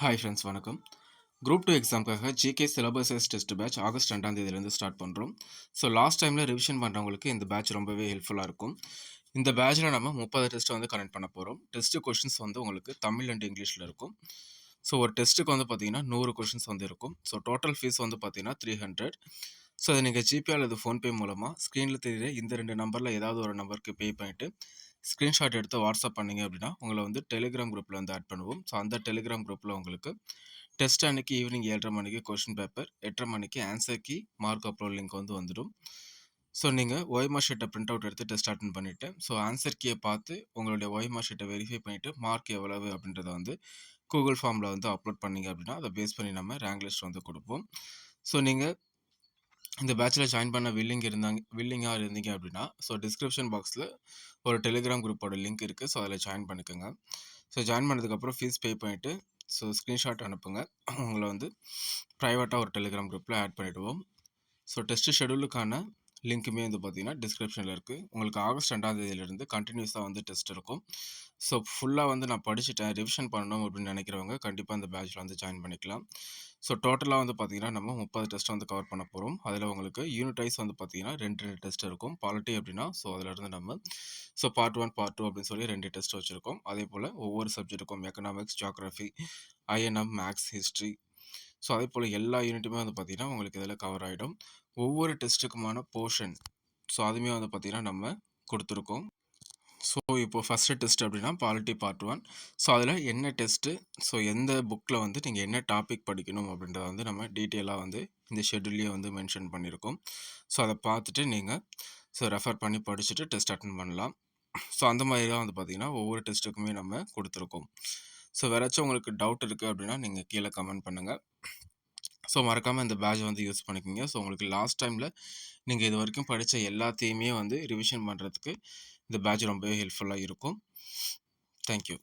Hi friends வணக்கம். Group two எக்ஸாமுக்காக GK syllabuses test batch August ரெண்டாம் தேதியிலேருந்து ஸ்டார்ட் பண்ணுறோம் ஸோ லாஸ்ட் டைமில் ரிவிஷன் பண்ணுறவங்களுக்கு இந்த பேட்ச் ரொம்பவே ஹெல்ப்ஃபுல்லாக இருக்கும். இந்த பேட்சில் நம்ம முப்பது டெஸ்ட்டை வந்து கனெக்ட் பண்ண போகிறோம் டெஸ்ட்டு கொஷின்ஸ் வந்து உங்களுக்கு தமிழ் அண்ட் இங்கிலீஷில் இருக்கும். ஸோ ஒரு டெஸ்ட்டுக்கு வந்து பார்த்தீங்கன்னா நூறு கொஷின்ஸ் வந்து இருக்கும். ஸோ டோட்டல் ஃபீஸ் வந்து பார்த்தீங்கன்னா த்ரீ ஹண்ட்ரட் ஸோ அதை நீங்கள் ஜிபே அல்லது ஃபோன்பே மூலமாக ஸ்க்ரீனில் தெரியுற இந்த ரெண்டு நம்பரில் ஏதாவது ஒரு நம்பருக்கு பே பண்ணிவிட்டு ஸ்க்ரீன்ஷாட் எடுத்து வாட்ஸ்அப் பண்ணீங்க அப்படின்னா உங்களை வந்து டெலிகிராம் குரூப்பில் வந்து ஆட் பண்ணுவோம். ஸோ அந்த டெலிகிராம் குரூப்பில் உங்களுக்கு டெஸ்ட் அன்னைக்கு ஈவினிங் ஏழரை மணிக்கு கொஷின் பேப்பர் எட்டரை மணிக்கு answer key mark upload link வந்து வந்துடும். ஸோ நீங்கள் ஒய்மா ஷீட்டை பிரிண்ட் அவுட் எடுத்து டெஸ்ட் அட்டன் பண்ணிவிட்டு ஸோ ஆன்சர் கீயை பார்த்து உங்களுடைய ஒய்மா ஷீட்டை வெரிஃபை பண்ணிவிட்டு மார்க் எவ்வளவு அப்படின்றத வந்து கூகுள் ஃபார்மில் வந்து அப்லோட் பண்ணீங்க அப்படின்னா அதை பேஸ் பண்ணி நம்ம ரேங்க் லிஸ்ட் வந்து கொடுப்போம். ஸோ நீங்கள் இந்த பேட்சில் ஜாயின் பண்ண வில்லிங் இருந்தாங்க வில்லிங்காக இருந்தீங்க அப்படின்னா ஸோ டிஸ்கிரிப்ஷன் பாக்ஸில் ஒரு டெலிகிராம் குரூப்போட லிங்க் இருக்குது ஸோ அதில் ஜாயின் பண்ணிக்கோங்க. ஸோ ஜாயின் பண்ணதுக்கப்புறம் ஃபீஸ் பே பண்ணிவிட்டு ஸோ ஸ்க்ரீன்ஷாட் அனுப்புங்க. உங்களை வந்து ப்ரைவேட்டாக ஒரு டெலிகிராம் குரூப்பில் ஆட் பண்ணிவிடுவோம் ஸோ டெஸ்ட் ஷெடியூலுக்கான லிங்க்குமே வந்து பார்த்தீங்கன்னா டிஸ்கிரிப்ஷனில் இருக்குது உங்களுக்கு ஆகஸ்ட் ரெண்டாம் தேதியிலேருந்து கண்டினியூஸாக வந்து டெஸ்ட் இருக்கும். ஸோ ஃபுல்லாக வந்து நான் படிச்சுட்டேன். ரிவிஷன் பண்ணணும் அப்படின்னு நினைக்கிறவங்க கண்டிப்பாக அந்த பேட்சில் வந்து ஜாயின் பண்ணிக்கலாம். ஸோ டோட்டலாக வந்து பார்த்தீங்கன்னா நம்ம முப்பது டெஸ்ட் வந்து கவர் பண்ண போகிறோம் அதில் உங்களுக்கு யூனிட் வைஸ் வந்து பார்த்தீங்கன்னா ரெண்டு ரெண்டு டெஸ்ட் இருக்கும். பாலிட்டி அப்படின்னா ஸோ அதிலிருந்து நம்ம so part one part two அப்படின்னு சொல்லி ரெண்டு டெஸ்ட் வச்சுருக்கோம். அதே போல் ஒவ்வொரு சப்ஜெக்ட்டுக்கும் economics geography I N M maths history so அதே போல் எல்லா யூனிட்டுமே வந்து பார்த்திங்கன்னா உங்களுக்கு இதில் கவர் ஆகிடும் ஒவ்வொரு டெஸ்ட்டுக்குமான போர்ஷன் ஸோ அதுவுமே வந்து பார்த்திங்கன்னா நம்ம கொடுத்துருக்கோம். ஸோ இப்போ ஃபஸ்ட்டு டெஸ்ட் அப்படின்னா பாலிட்டி பார்ட் ஒன் ஸோ அதில் என்ன டெஸ்ட்டு ஸோ எந்த புக்கில் வந்து நீங்கள் என்ன டாபிக் படிக்கணும் அப்படின்றத வந்து நம்ம டீட்டெயிலாக வந்து இந்த ஷெட்யூல்லையே வந்து மென்ஷன் பண்ணியிருக்கோம். ஸோ அதை பார்த்துட்டு நீங்கள் ஸோ ரெஃபர் பண்ணி படிச்சுட்டு டெஸ்ட் அட்டன் பண்ணலாம். ஸோ அந்த மாதிரி தான் வந்து பார்த்திங்கன்னா ஒவ்வொரு டெஸ்ட்டுக்குமே நம்ம கொடுத்துருக்கோம். ஸோ வேறாச்சும் உங்களுக்கு டவுட் இருக்குது அப்படின்னா நீங்கள் கீழே கமெண்ட் பண்ணுங்கள் ஸோ மறக்காமல் இந்த பேட்ச் வந்து யூஸ் பண்ணிக்கோங்க. ஸோ உங்களுக்கு லாஸ்ட் டைமில் நீங்கள் இது வரைக்கும் படித்த எல்லாத்தையுமே வந்து ரிவிஷன் பண்ணுறதுக்கு இந்த பேட்ச் ரொம்பவே ஹெல்ப்ஃபுல்லாக இருக்கும். தேங்க்யூ